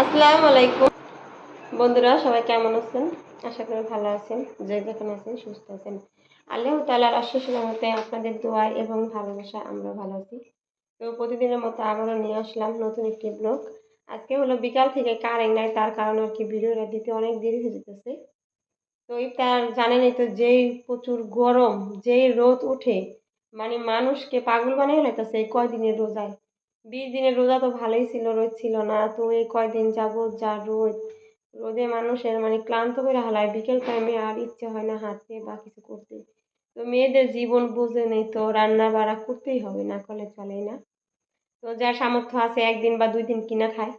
আসসালামু আলাইকুম। বন্ধুরা, সবাই কেমন আছেন? আশা করি ভালো আছেন, যে যেখানে আছেন সুস্থ আছেন। আল্লাহ তালার আশিস রহমতে আপনাদের দোয়া এবং ভালোবাসা আমরা ভালো আছি। তো প্রতিদিনের মতো আবারও নিয়ে আসলাম নতুন একটি ব্লগ আজকে হলো বিকাল থেকে কারেন্ট নাই, তার কারণে আর কি ভিডিওটা দিতে অনেক দেরি হয়ে যেতেছে। তো ইফতার জানেনই তো, যেই প্রচুর গরম, যেই রোদ ওঠে মানে মানুষকে পাগল বানিয়ে হইতেছে এই কয়দিনের রোজায়। বিশ দিনের রোজা তো ভালোই ছিল, রোদ ছিল না, তো এই কয়দিন যাবৎ যা রোদ, রোদে মানুষের মানে ক্লান্ত করে হালায়, বিকেল টাইমে আর ইচ্ছে হয় না হাঁটতে বা কিছু করতে। তো মেয়েদের জীবন বুঝে নেই তো রান্না বাড়া করতেই হবে, না করলে চলেই না। তো যার সামর্থ্য আছে একদিন বা দুই দিন কিনা খায়।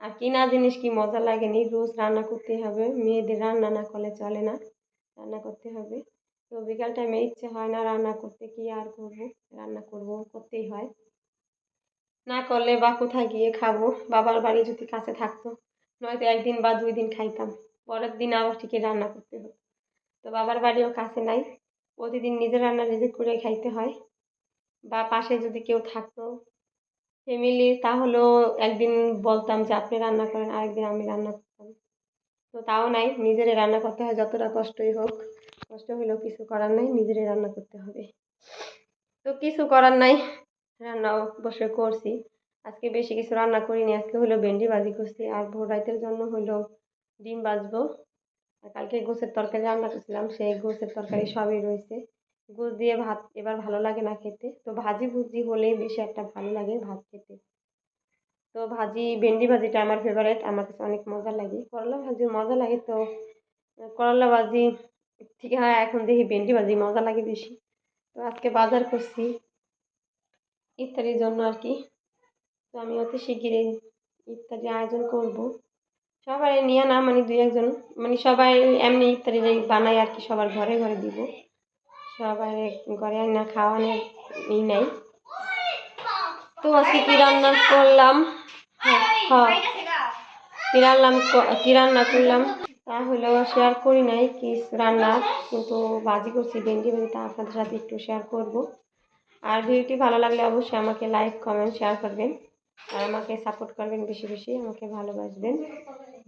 আর কিনা জিনিস কি মজা লাগেনি, রোজ রান্না করতে হবে, মেয়েদের রান্না না করলে চলে না, রান্না করতে হবে। তো বিকাল টাইমে ইচ্ছে হয় না রান্না করতে, কি আর করব, রান্না করব, করতেই হয়। না করলে বা কোথায় গিয়ে খাব, বাবার বাড়ি যদি কাছে থাকতো, নয়তো একদিন বা দুই দিন খাইতাম, পরের দিন আবার ঠিকই রান্না করতে হতো। তো বাবার বাড়িও কাছে নাই, প্রতিদিন নিজের রান্না নিজে করে খাইতে হয়। বা পাশে যদি কেউ থাকতো ফ্যামিলি তাহলেও একদিন বলতাম যে আপনি রান্না করেন, আরেকদিন আমি রান্না করতাম। তো তাও নাই, নিজেরে রান্না করতে হয় যতটা কষ্টই হোক। কষ্ট হলেও কিছু করার নাই, নিজেরই রান্না করতে হবে। তো কিছু করার নাই, রান্নাও বসে করছি। আজকে বেশি কিছু রান্না করিনি, আজকে হলো ভেন্ডি ভাজি করছি। আর ভোর রাতের জন্য হলো ডিম ভাজবো। আর কালকে গোছের তরকারি রান্না করছিলাম, সেই গোছের তরকারি সবই রয়েছে। গোছ দিয়ে ভাত এবার ভালো লাগে না খেতে। তো ভাজি ভুজি হলেই বেশি একটা ভালো লাগে ভাত খেতে। তো ভাজি, ভেন্ডি ভাজিটা আমার ফেভারিট আমার কাছে অনেক মজা লাগে। করলা ভাজি মজা লাগে তো, করলা ভাজি ঠিক হয়, এখন দেখি ভেন্ডি ভাজি মজা লাগে বেশি। তো আজকে বাজার করছি ইত্যাদির জন্য আর কি। তো আমি অতি শিগগিরই ইত্যাদি আয়োজন করব। সবাই নিয়ে না মানে দুই একজন মানে সবাই এমনি ইত্যাদি বানাই আর কি, সবার ঘরে ঘরে দিব। সবাই ঘরে না খাওয়ানোর ই নাই। তো আজকে কী রান্না করলাম? হ্যাঁ হ্যাঁ। কী রান্নাম কী রান্না করলাম? তা হলেও শেয়ার করি নাই, কি রান্না, কিন্তু বাজি করছি, ভেন্ডি ভাজি তা আপনাদের সাথে একটু শেয়ার করব। আর ভিডিওটি ভালো লাগলে অবশ্যই আমাকে লাইক কমেন্ট শেয়ার করবেন। আর আমাকে সাপোর্ট করবেন বেশি বেশি, আমাকে ভালোবাসবেন।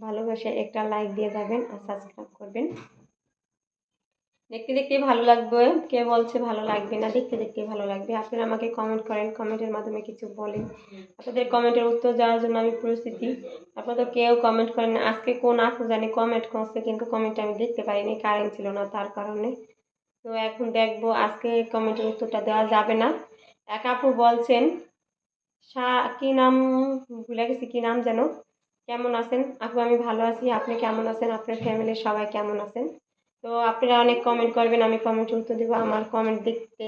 ভালোবাসে একটা লাইক দিয়ে যাবেন আর সাবস্ক্রাইব করবেন। দেখতে দেখতে ভালো লাগবে। কে বলছে ভালো লাগবে না, দেখতে দেখতে ভালো লাগবে। আপনারা আমাকে কমেন্ট করেন কমেন্টের মাধ্যমে কিছু বলেন। আপনাদের কমেন্টের উত্তর দেওয়ার জন্য আমি প্রস্তুতি। আপনারা কেউ কমেন্ট করেন আজকে কোন আপু জানি কমেন্ট করছে, কিন্তু কমেন্ট আমি দেখতে পারিনি কারেন্ট ছিল না তার কারণে। তো এখন দেখব, আজকে কমেন্টের উত্তরটা দেওয়া যাবে না। এক আপু বলছেন, সা, কী নাম, ভুলে গেছি কী নাম যেন? কেমন আছেন? আপু আমি ভালো আছি, আপনি কেমন আছেন? আপনার ফ্যামিলির সবাই কেমন আছেন? তো আপনারা অনেক কমেন্ট করবেন, আমি কমেন্ট উত্তর দেবো। আমার কমেন্ট দেখতে,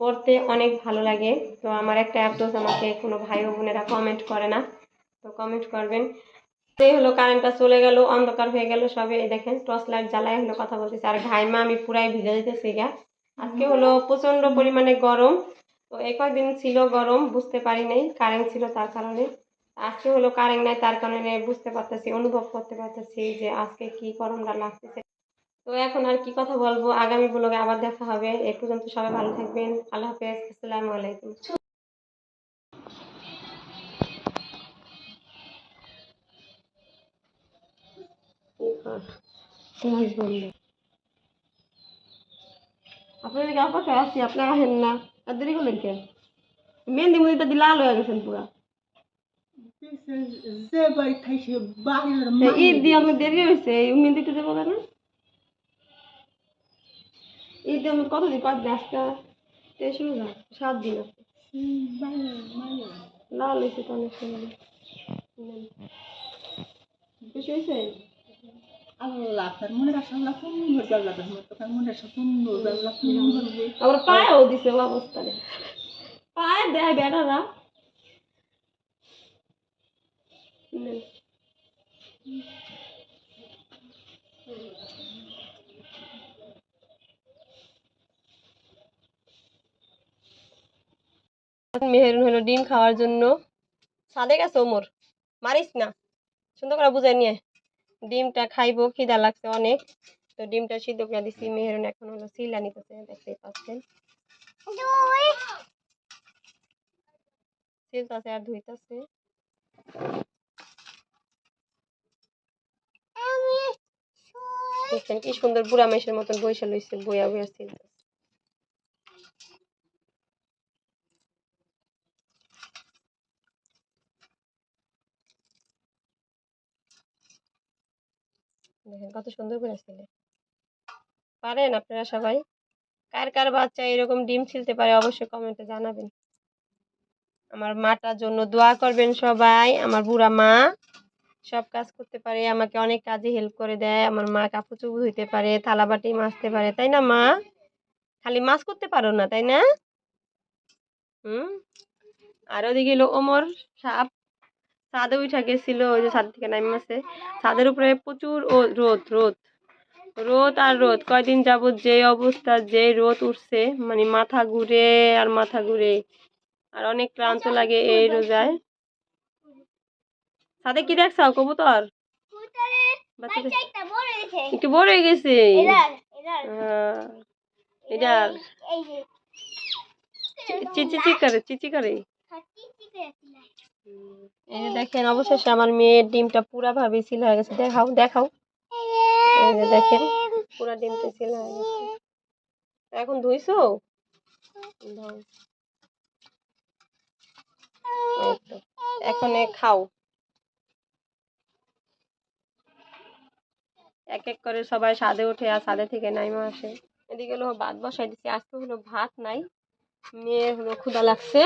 পড়তে অনেক ভালো লাগে। তো আমার একটা অ্যাপটোস আমাকে কোনো ভাই বোনেরা কমেন্ট করে না। তো কমেন্ট করবেন। এই হলো কারেন্টটা চলে গেল, অন্ধকার হয়ে গেল সবে। দেখেন টর্চ লাইট জ্বালায় হলো কথা বলতেছে। আর ঘাইমা আমি পুরাই ভিজে যেতেছি গা। আজকে হলো প্রচণ্ড পরিমাণে গরম। তো এই কয়েকদিন ছিল গরম, বুঝতে পারি নাই কারেন্ট ছিল তার কারণে। আজকে হলো কারেন্ট নাই, তার কারণে বুঝতে পারতেছি, অনুভব করতে পারতেছি যে আজকে কি গরমটা লাগতেছে। তো এখন আর কি কথা বলব? আগামী ব্লগে আবার দেখা হবে। এ পর্যন্ত সবাই ভালো থাকবেন। আল্লাহ হাফেজ। আসসালামু আলাইকুম। আপনারা আসেন না। আর দেরি করলেন কেন? মেহেন্দি মুদিটা দিয়ে লাল হয়ে গেছেন পুরা। ঈদ দিয়ে আমার দেরি হয়েছে মেহেন্দিটা দেবো কেন? ঈদ আমার কতদিন কতদিন আজকে তেইশ না সাত দিন আছে। লাল হয়েছে তো অনেক সময়। বেশি হয়েছে? আবার পায়েও দিছে অবস্থা পায়ে দেয় বেড়ারা। নেন। মেহেরুন হলো ডিম খাওয়ার জন্য। সাদে গেছে ওমর মারিস না। সুন্দর করে বুঝাই নিয়ে ডিমটা খাইবো খিদা লাগছে অনেক। তো ডিমটা সিদ্ধ করে দিছি মেহেরুন এখন হলো সিলা নিতেছে দেখতেই পাচ্ছেন। সিলতাছে আর ধুইতাছে দেখছেন কি সুন্দর বুড়া মেশের মতন বৈশা লইছে বইয়া বইয়া সিলতাছে দেখেন কত সুন্দর করে ছিলে। পারেন আপনারা সবাই। কার কার বাচ্চা এরকম ডিম ছিলতে পারে অবশ্যই কমেন্টে জানাবেন। আমার মাটার জন্য দোয়া করবেন সবাই। আমার বুড়া মা সব কাজ করতে পারে, আমাকে অনেক কাজে হেল্প করে দেয়। আমার মা কাপড় চুপড় ধুইতে পারে, থালা বাটি মাজতে পারে, তাই না মা? খালি মাছ করতে পারো না, তাই না? হুম। আর ওদিকে হলো ওমর সাপ ছাদে উঠা গেছিল ওই যে ছাদ থেকে নামি আছে ছাদের উপরে প্রচুর রোদ রোদ। রোদ আর রোদ কয়দিন যাবত যে অবস্থা যে রোদ উঠছে মানে মাথা ঘুরে আর মাথা ঘুরে। আর অনেক ক্লান্ত লাগে এই রোজায়। ছাদে কি দেখছ কবুতর? একটু বড় হয়ে গেছে। হ্যাঁ, এটার চিচি চিচি করে চিচি করে। এই যে দেখেন, অবশেষে আমার মেয়ের ডিমটা পুরা ভাবে সিল হয়ে গেছে। দেখাও দেখাও। এই যে দেখেন, পুরা ডিমটা সিল হয়ে গেছে। এখন ধুইছো। এখন খাও। এক এক করে সবাই সাদে ওঠে আর সাদে থেকে নাইমা আসে। এদিকে হলো ভাত বসাই দিচ্ছি আজকে হলো ভাত নাই, মেয়ের হলো ক্ষুধা লাগছে।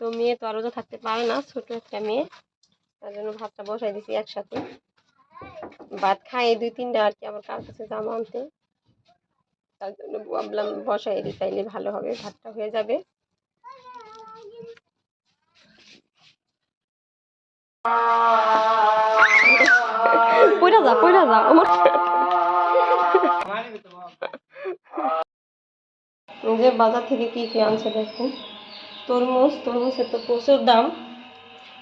তো মেয়ে তো আরও তো থাকতে পারে না ছোট একটা মেয়ে। তার জন্য ভাতটা বসাই দিছি একসাথে। ভাত খাই দুই তিনটা আর কি আমার কার কাছে জামা আনতে? তার জন্য ভাবলাম বসাই দিই তাইলে ভালো হবে ভাতটা হয়ে যাবে। পয়রা যা পয়রা যা আমার। যে বাজার থেকে কি কি আনছে দেখুন তরমুজ তরমুজের তো প্রচুর দাম।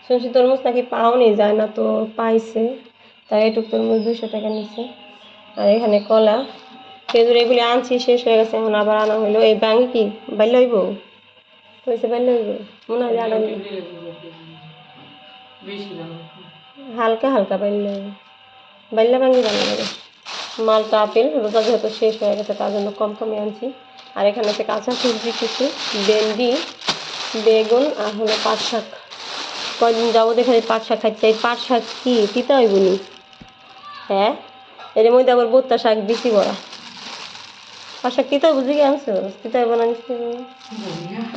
শুনছি তরমুজ নাকি পাওয়ানি যায় না তো পাইছে। তাই এটুক তরমুজ দুশো টাকা নিচ্ছে আর এখানে কলা। খেজুর এগুলি আনছি, শেষ হয়ে গেছে, এখন আবার আনা হইল। এই ব্যাঙ্গে কি? বাইলে হইব? হয়েছে বাইলে হইব? মনে হয় আনা। হালকা হালকা বাইলে হইব। বাইলে ভাঙ্গি ভালো লাগে মালটা আপেল, রোজা যেহেতু শেষ হয়ে গেছে, তার জন্য কম কমে আনছি। আর এখানে আছে কাঁচা সবজি কিছু, ভেন্ডি। বেগুন আর হলো পাট শাক। কয়দিন যাব এখানে পাট শাক খাচ্ছি এই পাট শাক কি? তিতা হইব নি? হ্যাঁ? এর মধ্যে আবার বোত্তা শাক বেশি বড়া। পাট শাক তিতা বুঝি কি আনছো? তিতা হইব না মিষ্টি?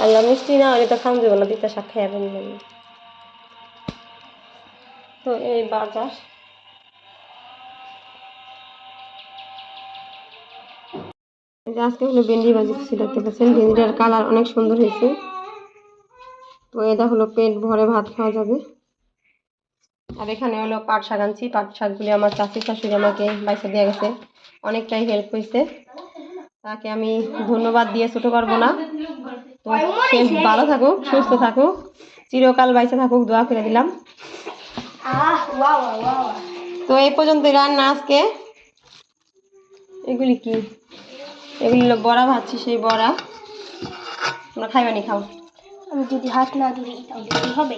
আল্লাহ মিষ্টি না হলে তো খান যাব না, তিতা শাক খাই যাবেন তো এই বাজার। আজকে হলো ভেন্ডি ভাজি দেখতে পাচ্ছেন? ভেন্ডিটার কালার অনেক সুন্দর হয়েছে। তো এটা হলো পেট ভরে ভাত খাওয়া যাবে। আর এখানে হলো পাট শাক আনছি। পাট শাকগুলি আমার চাষি শাশুড়ি আমাকে বাইসে দিয়ে গেছে। অনেকটাই হেল্প হয়েছে। তাকে আমি ধন্যবাদ দিয়ে ছোটো করব না। তো সে ভালো থাকুক, সুস্থ থাকুক। চিরকাল বাইসে থাকুক, দোয়া করে দিলাম। তো এই পর্যন্ত রান্না আজকে। এগুলি কি? এগুলি বড়া ভাজছি, সেই বড়া। তোমরা খাইবানি খাও। আমি যদি হাত না দিই তাহলে কি হবে?